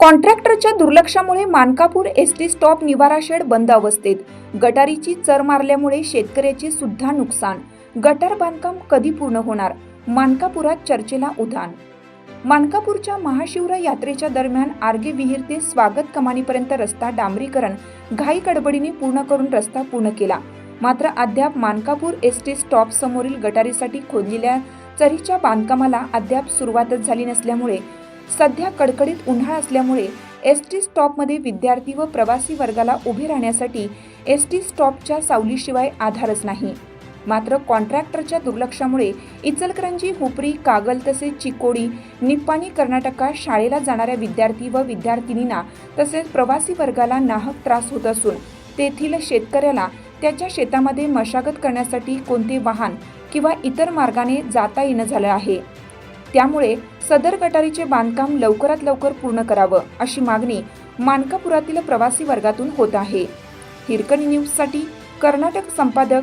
कॉन्ट्रॅक्टरच्या दुर्लक्षामुळे Mankapur S T stop निवारा shed बंद अवस्थेत. गटारीची चर मारल्यामुळे शेतकऱ्याचे सुद्धा नुकसान गटार बांधकाम कधी पूर्ण होणार? मानकापुरात चर्चेला उधाण. मानकापूरच्या महाशिवर यात्रेच्या दरम्यान आर्गे विहीर ते स्वागत कमानीपर्यंत रस्ता डांबरीकरण. घाई गडबडीने पूर्ण करून रस्ता पूर्ण केला. मात्र अद्याप मानकापूर एस टी स्टॉप समोरील गटारीसाठी खोदलेल्या चरीच्या बांधकामाला अद्याप सुरुवातच झाली नसल्यामुळे सध्या कडकडीत उन्हाळा असल्यामुळे एस टी स्टॉपमध्ये विद्यार्थी व प्रवासी वर्गाला उभे राहण्यासाठी एस टी स्टॉपच्या सावलीशिवाय आधारच नाही. मात्र कॉन्ट्रॅक्टरच्या दुर्लक्षामुळे इचलकरंजी हुपरी कागल तसेच चिकोडी निप्पाणी कर्नाटका शाळेला जाणाऱ्या विद्यार्थी व विद्यार्थिनींना तसेच प्रवासी वर्गाला नाहक त्रास होत असून तेथील शेतकऱ्याला त्याच्या शेतामध्ये मशागत करण्यासाठी कोणते वाहन किंवा इतर मार्गाने जाता येणं झालं आहे. त्यामुळे सदर गटारीचे बांधकाम लवकरात लवकर पूर्ण करावं अशी मागणी मानकापुरातील प्रवासी वर्गातून होत आहे. हिरकणी न्यूजसाठी कर्नाटक संपादक